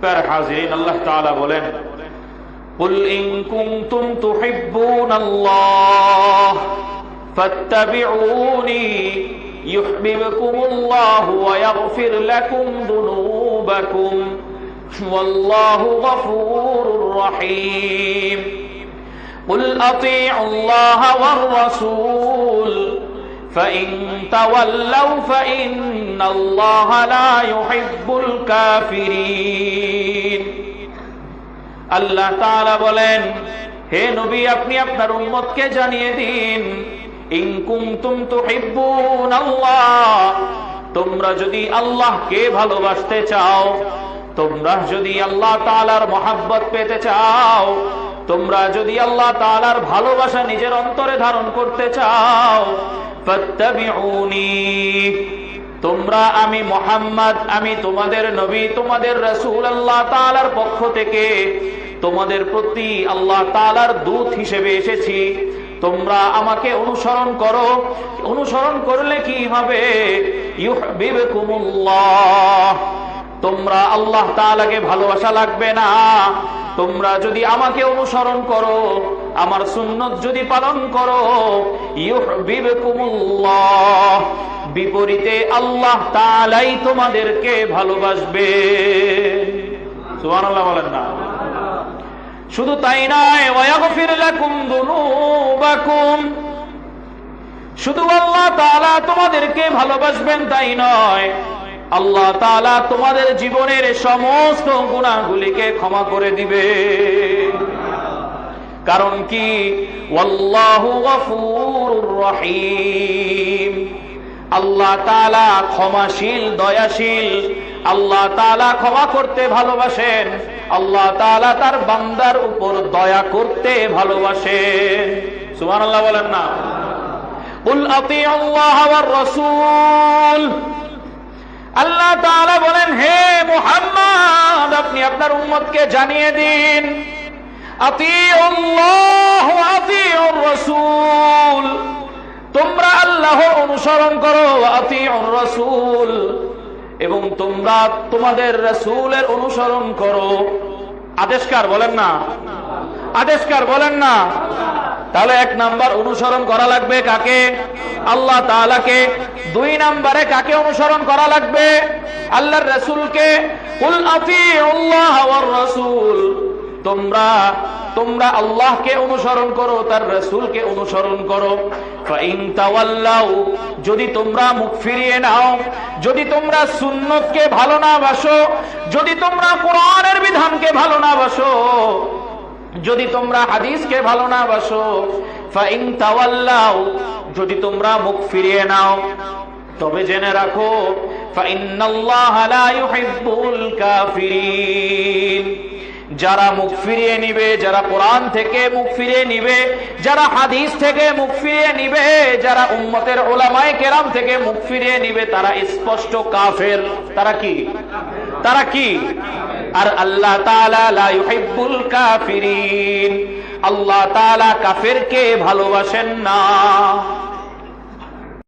প্যার হাজিরিন আল্লাহ তাআলা বলেন قل إن كنتم تحبون الله فاتبعوني يحببكم الله ويغفر لكم ذنوبكم والله غفور رحيم قل أطيعوا الله والرسول فإن تولوا فإن الله لا يحب الكافرين আল্লাহ তাআলা বলেন হে নবী আপনি আপনার উম্মতকে জানিয়ে দিন ইন কুনতুম তুহিব্বুন আল্লাহ তোমরা যদি আল্লাহকে ভালোবাসতে চাও তোমরা যদি আল্লাহ তাআলার মহাব্বত পেতে চাও তোমরা যদি আল্লাহ তালার ভালোবাসা নিজের অন্তরে ধারণ করতে চাও তোমরা আমি মোহাম্মদ, আমি তোমাদের নবী, তোমাদের রসুল আল্লাহ তালার পক্ষ থেকে তোমাদের প্রতি আল্লাহ তালার দূত হিসেবে এসেছি। তোমরা আমাকে অনুসরণ করো। অনুসরণ করলে কি হবে? তোমরা আল্লাহ তাআলাকে ভালোবাসা লাগবে না। তোমরা যদি আমাকে অনুসরণ করো, আমার সুন্নত যদি পালন করো বিপরীতে আল্লাহ তালাই তোমাদেরকে ভালোবাসবে। বলেন না। শুধু তাই নয় শুধু আল্লাহ তাআলা তোমাদেরকে ভালোবাসবেন তাই নয় আল্লাহ তাআলা তোমাদের জীবনের সমস্ত গুণাগুলিকে ক্ষমা করে দিবে কারণ কি ওয়াল্লাহু গফুরুর রহিম আল্লাহ তাআলা ক্ষমাশীল দয়াশীল আল্লাহ তাআলা ক্ষমা করতে ভালোবাসেন আল্লাহ তাআলা তার বান্দার উপর দয়া করতে ভালোবাসেন সুবহানাল্লাহ বলেন না قل اطيعوا الله والرسول আল্লাহ তাআলা বলেন, হে মুহাম্মদ, আপনি আপনার উম্মতকে জানিয়ে দিন। তোমরা আল্লাহর অনুসরণ করো রাসূল। এবং তোমরা তোমাদের রসুলের অনুসরণ করো। আদেশকার বলেন না। আদেশকার বলেন না। তাহলে এক নাম্বার অনুসরণ করা লাগবে কাকে? আল্লাহ তাআলাকে। দুই নাম্বারে কাকে অনুসরণ করা লাগবে? আল্লাহর রাসূলকে। কুল রাসূল। তোমরা তোমরা আল্লাহকে অনুসরণ করো, তার রাসূলকে অনুসরণ করো। যদি তোমরা মুখ ফিরিয়ে নাও, যদি তোমরা সুন্নতকে ভালো না বাসো, যদি তোমরা কোরআনের বিধানকে ভালো না বাসো যদি তোমরা হাদিসকে ভালো না বাসো যদি তোমরা মুখ ফিরিয়ে নাও, তবে জেনে রাখো যারা মুখ ফিরিয়ে নিবে, যারা কোরআন থেকে মুখ ফিরিয়ে নিবে, যারা হাদিস থেকে মুখ ফিরিয়ে নিবে, যারা উম্মতের ওলামায় কেরাম থেকে মুখ ফিরিয়ে নিবে, তারা স্পষ্ট কাফের। তারা কি? তারা কি? আর আল্লাহ তাআলা লা কাফিরিন। আল্লাহ কাফের কাফেরকে ভালোবাসেন না।